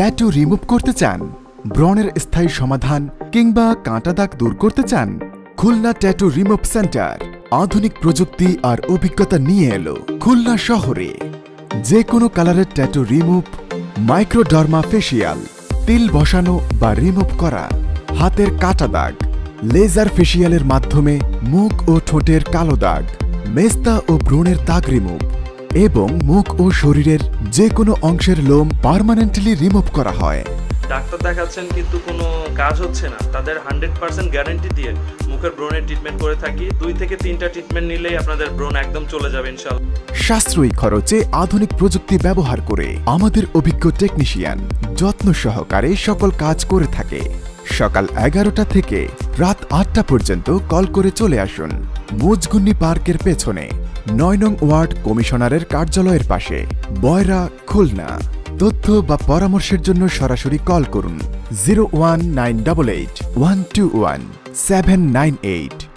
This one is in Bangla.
ট্যাটু রিমুভ করতে চান, ব্রণের স্থায়ী সমাধান কিংবা কাঁটা দাগ দূর করতে চান, খুলনা ট্যাটু রিমুভ সেন্টার। আধুনিক প্রযুক্তি আর অভিজ্ঞতা নিয়ে এলো খুলনা শহরে। যে কোনো কালারের ট্যাটু রিমুভ, মাইক্রোডার্মা ফেসিয়াল, তিল বসানো বা রিমুভ করা, হাতের কাটা দাগ, লেজার ফেসিয়ালের মাধ্যমে মুখ ও ঠোঁটের কালো দাগ, মেস্তা ও ব্রণের দাগ রিমুভ। এবং মুখ ও শরীরের যে কোনো অংশের লোম পার্মানেন্টলি রিমুভ করা হয়। ডাক্তার দেখাচ্ছেন কিন্তু কোনো কাজ হচ্ছে না। তাদের হান্ড্রেড পার্সেন্ট গ্যারেন্টি দিয়ে মুখের ব্রণের ট্রিটমেন্ট করে থাকি। দুই থেকে তিনটা ট্রিটমেন্ট নিলেই আপনাদের ব্রণ একদম চলে যাবে ইনশাল্লাহ সাশ্রয়ী খরচে আধুনিক প্রযুক্তি ব্যবহার করে আমাদের অভিজ্ঞ টেকনিশিয়ান যত্ন সহকারে সকল কাজ করে থাকে। সকাল এগারোটা থেকে রাত আটটা পর্যন্ত কল করে চলে আসুন। মুজগুন্নি পার্কের পেছনে। নয় নং ওয়ার্ড কমিশনারের কার্যালয়ের পাশে। বয়রা, খুলনা। তথ্য বা পরামর্শের জন্য সরাসরি কল করুন। Zero one nine double eight one two one seven nine eight.